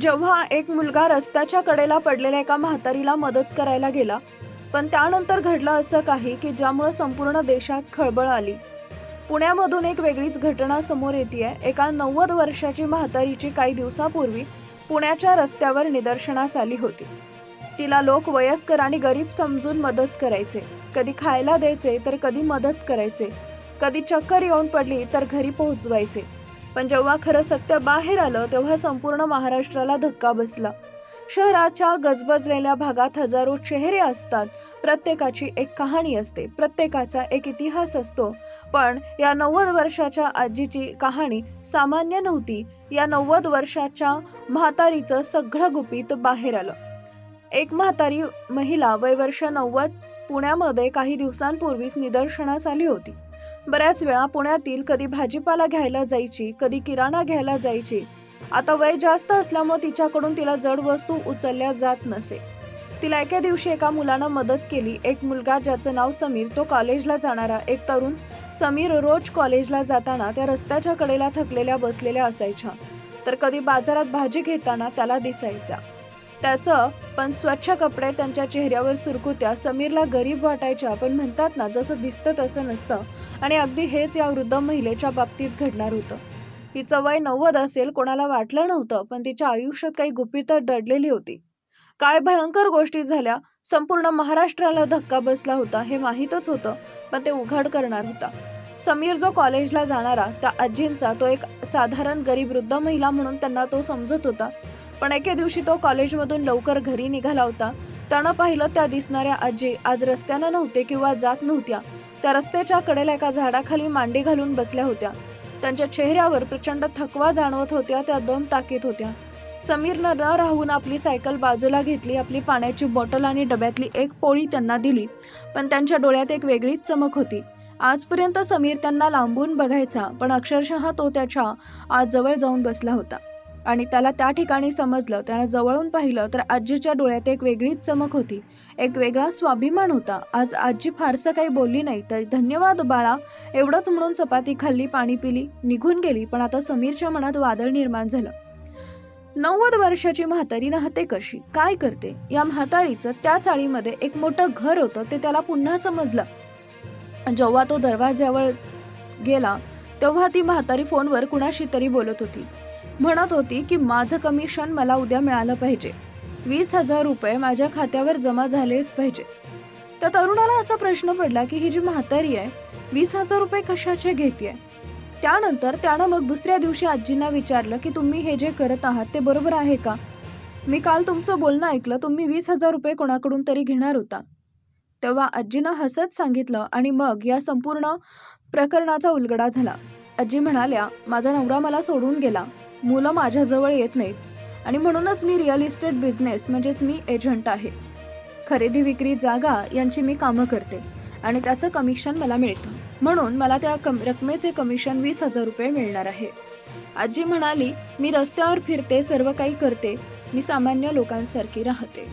जेव्हा एक मुलगा रस्त्याच्या कडेला पडलेल्या एका म्हातारीला मदत करायला गेला पण त्यानंतर घडलं असं काही की ज्यामुळं संपूर्ण देशात खळबळ आली. पुण्यामधून एक वेगळीच घटना समोर येते एका नव्वद वर्षाची म्हातारीची काही दिवसापूर्वी पुण्याच्या रस्त्यावर निदर्शनास आली होती. तिला लोक वयस्कर आणि गरीब समजून मदत करायचे. कधी खायला द्यायचे तर कधी मदत करायचे. कधी चक्कर येऊन पडली तर घरी पोहोचवायचे. पण जेव्हा खरं सत्य बाहेर आलं तेव्हा संपूर्ण महाराष्ट्राला धक्का बसला. शहराच्या गजबजलेल्या भागात हजारो चेहरे असतात. प्रत्येकाची एक कहाणी असते. प्रत्येकाचा एक इतिहास असतो. पण या नव्वद वर्षाच्या आजीची कहाणी सामान्य नव्हती. या नव्वद वर्षाच्या म्हातारीचं सगळं गुपित बाहेर आलं. एक म्हातारी महिला वय वर्ष नव्वद पुण्यामध्ये काही दिवसांपूर्वीच निदर्शनास आली होती. बऱ्याच वेळा पुण्यातील कधी भाजीपाला घ्यायला जायची कधी किराणा घ्यायला जायची. आता वय जास्त असल्यामुळे तिच्याकडून तिला जड वस्तू उचलल्या जात नसे. तिला एके दिवशी एका मुलानं मदत केली. एक मुलगा ज्याचं नाव समीर तो कॉलेजला जाणारा. एक तरुण समीर रोज कॉलेजला जाताना त्या रस्त्याच्या कडेला थकलेल्या बसलेल्या असायच्या. तर कधी बाजारात भाजी घेताना त्याला दिसायचा. त्याचं पण स्वच्छ कपडे त्यांच्या चेहऱ्यावर सुरकुत्या समीरला गरीब वाटायच्या पण म्हणतात ना जसं दिसतं तसं नसतं. आणि अगदी हेच या वृद्ध महिलेच्या बाबतीत घडणार होतं. तिचं वय नव्वद असेल कोणाला वाटलं नव्हतं पण तिच्या आयुष्यात काही गुपितं दडलेली होती. काय भयंकर गोष्टी झाल्या. संपूर्ण महाराष्ट्राला धक्का बसला होता हे माहीतच होतं पण ते उघड करणार होता. समीर जो कॉलेजला जाणारा त्या आजींचा तो एक साधारण गरीब वृद्ध महिला म्हणून त्यांना तो समजत होता. पण एके दिवशी तो कॉलेजमधून लवकर घरी निघाला होता. त्यानं पाहिलं त्या दिसणाऱ्या आजी आज रस्त्यानं नव्हते किंवा जात नव्हत्या. त्या रस्त्याच्या कडेला एका झाडाखाली मांडी घालून बसल्या होत्या. त्यांच्या चेहऱ्यावर प्रचंड थकवा जाणवत होत्या त्या दम टाकीत होत्या. समीरनं न राहून आपली सायकल बाजूला घेतली आपली पाण्याची बॉटल आणि डब्यातली एक पोळी त्यांना दिली. पण त्यांच्या डोळ्यात एक वेगळीच चमक होती. आजपर्यंत समीर त्यांना लांबून बघायचा पण अक्षरशः तो त्याच्या आज जवळ जाऊन बसला होता. आणि त्याला त्या ठिकाणी समजलं त्यानं जवळून पाहिलं तर आजीच्या डोळ्यात एक वेगळीच चमक होती. एक वेगळा स्वाभिमान होता. आज आजी फारसं काही बोलली नाही तर धन्यवाद बाळा एवढंच म्हणून चपाती खाल्ली पाणी पिली निघून गेली पण आता समीरच्या मनात वादळ निर्माण झालं. नव्वद वर्षाची म्हातारी राहते कशी? काय करते? या म्हातारीचं त्या चाळीमध्ये एक मोठं घर होतं ते त्याला पुन्हा समजलं. जेव्हा तो दरवाज्यावर गेला तेव्हा ती म्हातारी फोनवर कुणाशी तरी बोलत होती. म्हणत होती की माझं कमिशन मला उद्या मिळालं पाहिजे. वीस हजार रुपये माझ्या खात्यावर जमा झालेच पाहिजे. त्या तरुणाला असा प्रश्न पडला की ही जी म्हातारी आहे वीस हजार रुपये कशाचे घेते त्यानंतर त्यानं मग दुसऱ्या दिवशी आजींना विचारलं की तुम्ही हे जे करत आहात ते बरोबर आहे का? मी काल तुमचं बोलणं ऐकलं तुम्ही वीस हजार रुपये कोणाकडून तरी घेणार होता. तेव्हा आजीनं हसत सांगितलं आणि मग या संपूर्ण प्रकरणाचा उलगडा झाला. आजी म्हणाल्या माझा नवरा मला सोडून गेला. मुलं माझ्याजवळ येत नाहीत. आणि म्हणूनच मी रिअल इस्टेट बिझनेस म्हणजेच मी एजंट आहे. खरेदी विक्री जागा यांची मी कामं करते. आणि त्याचं कमिशन मला मिळतं. म्हणून मला त्या कम रकमेचे कमिशन वीस हजार रुपये मिळणार आहे. आजी म्हणाली मी रस्त्यावर फिरते सर्व काही करते. मी सामान्य लोकांसारखी राहते.